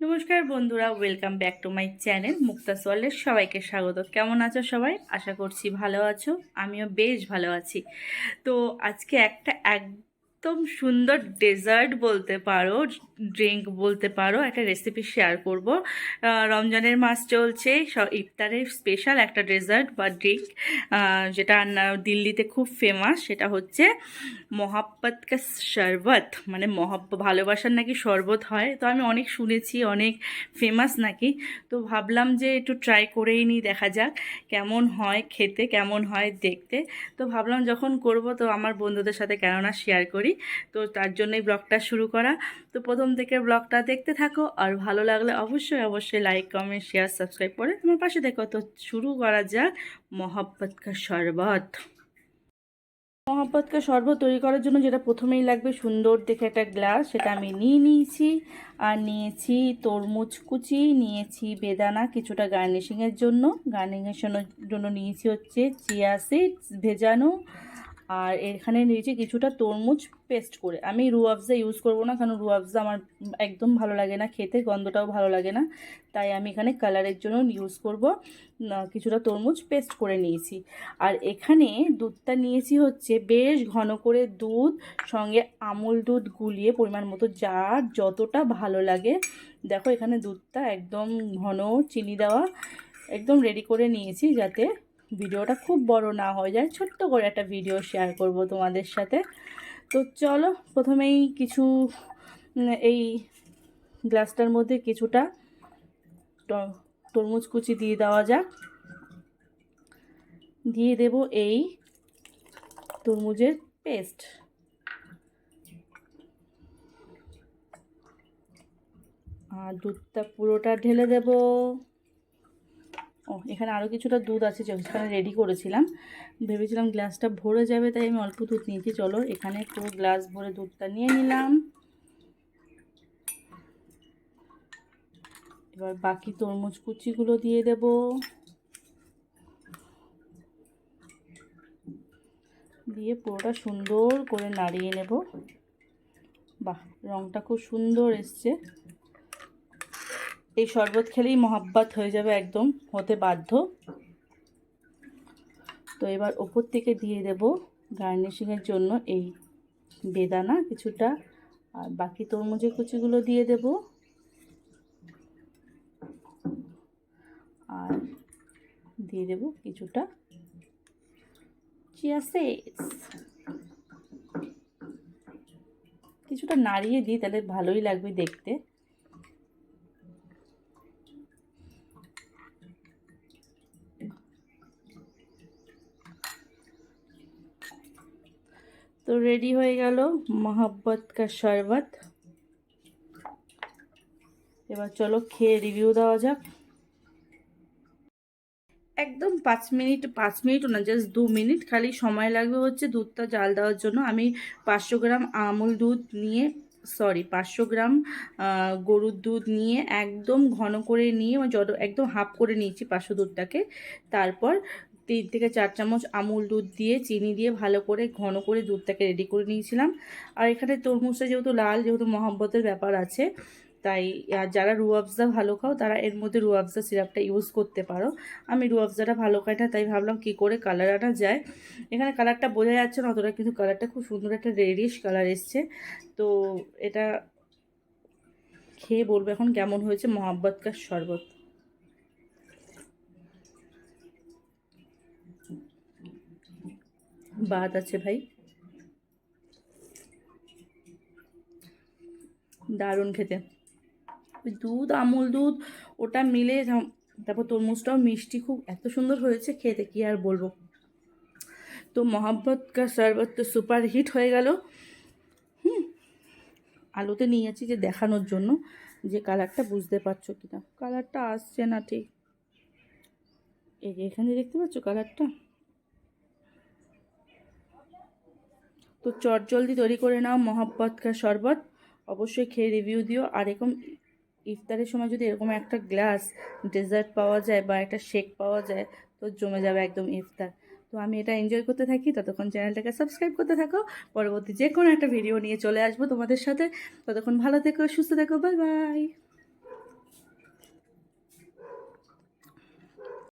নমস্কার বন্ধুরা welcome back to my channel Mukta সোয়ালের সবাইকে স্বাগত। কেমন আছো সবাই? আশা করছি ভালো আছো, আমিও বেশ ভালো আছি। তো আজকে একটা একদম সুন্দর ডেজার্ট বলতে পারো ড্রিঙ্ক বলতে পারো, একটা রেসিপি শেয়ার করব। রমজানের মাস চলছে ইফতারের স্পেশাল একটা ডেজার্ট বা ড্রিঙ্ক যেটা দিল্লিতে খুব ফেমাস সেটা হচ্ছে মহাব্বত কা শরবত। মানে মহাব্ব ভালোবাসার নাকি শরবত হয়? তো আমি অনেক শুনেছি, অনেক ফেমাস নাকি। তো ভাবলাম যে একটু ট্রাই করেই নিই, দেখা যাক কেমন হয়, খেতে কেমন হয়, দেখতে। তো ভাবলাম যখন করব, তো আমার বন্ধুদের সাথে কেননা শেয়ার করি। তো তার জন্যই ব্লগটা শুরু করা। তো প্রথম থেকে ব্লগটা দেখতে থাকো আর ভালো লাগলে অবশ্যই অবশ্যই লাইক কমেন্ট শেয়ার সাবস্ক্রাইব করে তোমার পাশে দেখো। তো শুরু করা যাক মহাব্বত কা শরবত। মহাব্বতকে শরবত তৈরি করার জন্য যেটা প্রথমেই লাগবে সুন্দর দেখে একটা গ্লাস সেটা আমি নিয়ে নিয়েছি। আর নিয়েছি তরমুজ কুচি, নিয়েছি বেদানা, কিছুটা গার্নিশিংয়ের জন্য। গার্নিশিংয়ের জন্য নিয়েছি হচ্ছে চিয়া সিডস ভেজানো। আর এখানে নিয়েছি কিছুটা তরমুজ পেস্ট করে। আমি রু রুয়াবজা ইউজ করব না, কারণ রু রুয়াবজা আমার একদম ভালো লাগে না খেতে, গন্ধটাও ভালো লাগে না। তাই আমি এখানে কালারের জন্য ইউজ করব। কিছুটা তরমুজ পেস্ট করে নিয়েছি। আর এখানে দুধটা নিয়েছি হচ্ছে বেশ ঘন করে দুধ, সঙ্গে আমুল দুধ গুলিয়ে পরিমাণ মতো যার যতটা ভালো লাগে। দেখো এখানে দুধটা একদম ঘন, চিনি দেওয়া একদম রেডি করে নিয়েছি যাতে ভিডিওটা খুব বড় না হয়ে যায়, ছোট্ট করে একটা ভিডিও শেয়ার করব তোমাদের সাথে। তো চলো, প্রথমেই কিছু এই গ্লাসটার মধ্যে কিছুটা তরমুজ কুচি দিয়ে দেওয়া যাক। দিয়ে দেব এই তরমুজের পেস্ট আর দুধটা পুরোটা ঢেলে দেব। ও, এখানে আরও কিছুটা দুধ আছে যেখানে রেডি করেছিলাম। ভেবেছিলাম গ্লাসটা ভরে যাবে, তাই আমি অল্প দুধ নিয়েছি। চলো, এখানে পুরো গ্লাস ভরে দুধটা নিয়ে নিলাম। এবার বাকি তরমুজ কুচিগুলো দিয়ে দেব। দিয়ে পুরোটা সুন্দর করে নাড়িয়ে নেব। বাহ রঙটা খুব সুন্দর এসছে। এই শরবত খেলেই মহাব্বাত হয়ে যাবে একদম, হতে বাধ্য। তো এবার ওপর থেকে দিয়ে দেব গার্নিশিংয়ের জন্য এই বেদানা কিছুটা, আর বাকি তরমুজের কুচিগুলো দিয়ে দেব। আর দিয়ে দেব কিছুটা চিয়া কিছুটা নাড়িয়ে দিই, তাহলে ভালোই লাগবে দেখতে। তো রেডি হয়ে গেল মহাব্বত কা শরবত। এবার চলো খেয়ে রিভিউ দেওয়া যাক। একদম পাঁচ মিনিট, পাঁচ মিনিটও না জাস্ট দু মিনিট খালি সময় লাগবে হচ্ছে দুধটা জাল দেওয়ার জন্য। আমি পাঁচশো গ্রাম আমুল দুধ নিয়ে সরি পাঁচশো গ্রাম গরুর দুধ নিয়ে একদম ঘন করে নিয়ে মানে যত, একদম হাফ করে নিয়েছি পাঁচশো দুধটাকে। তারপর তিন থেকে চার চামচ আমুল দুধ দিয়ে চিনি দিয়ে ভালো করে ঘন করে দুধটাকে রেডি করে নিয়েছিলাম। আর এখানে তরমুজটা যেহেতু লাল, যেহেতু মহাব্বতের ব্যাপার আছে, তাই যারা রুয়াবজা ভালো খাও, তারা এর মধ্যে রুয়াবজা সিরাপটা ইউজ করতে পারো। আমি রুয়াবজাটা ভালো খাই না, তাই ভাবলাম কি করে কালার আনা যায়। এখানে কালারটা বোঝা যাচ্ছে না, অতটা কিন্তু কালারটা খুব সুন্দর একটা রেডিশ কালার এসছে। তো এটা খেয়ে বলব এখন কেমন হয়েছে মহাব্বতকার শরবত। বাদ আছে ভাই। দারুণ খেতে। দুধ, আমুল দুধ, ওটা মিলে তারপর তরমুজটাও মিষ্টি খুব, এত সুন্দর হয়েছে খেতে, কি আর বলব। তো মহাব্বত কা শরবত তো সুপার হিট হয়ে গেল। হুম। আলুতে নিয়েছি যে দেখানোর জন্য যে কালারটা বুঝতে পারছ কি না কালারটা আসছে না ঠিক। এই যে এখানে দেখতে পাচ্ছ কালারটা? তো চট জলদি তৈরি করে নাও মহাব্বত কা শরবত। অবশ্যই খেয়ে রিভিউ দিও। আর এরকম ইফতারের সময় যদি এরকম একটা গ্লাস ডেজার্ট পাওয়া যায় বা একটা শেক পাওয়া যায়, তো জমে যাবে একদম ইফতার। তো আমি এটা এনজয় করতে থাকি। ততক্ষণ চ্যানেলটাকে সাবস্ক্রাইব করতে থাকো। পরবর্তী যে কোনো একটা ভিডিও নিয়ে চলে আসব তোমাদের সাথে। ততক্ষণ ভালো থেকো, সুস্থ থেকো। Bye bye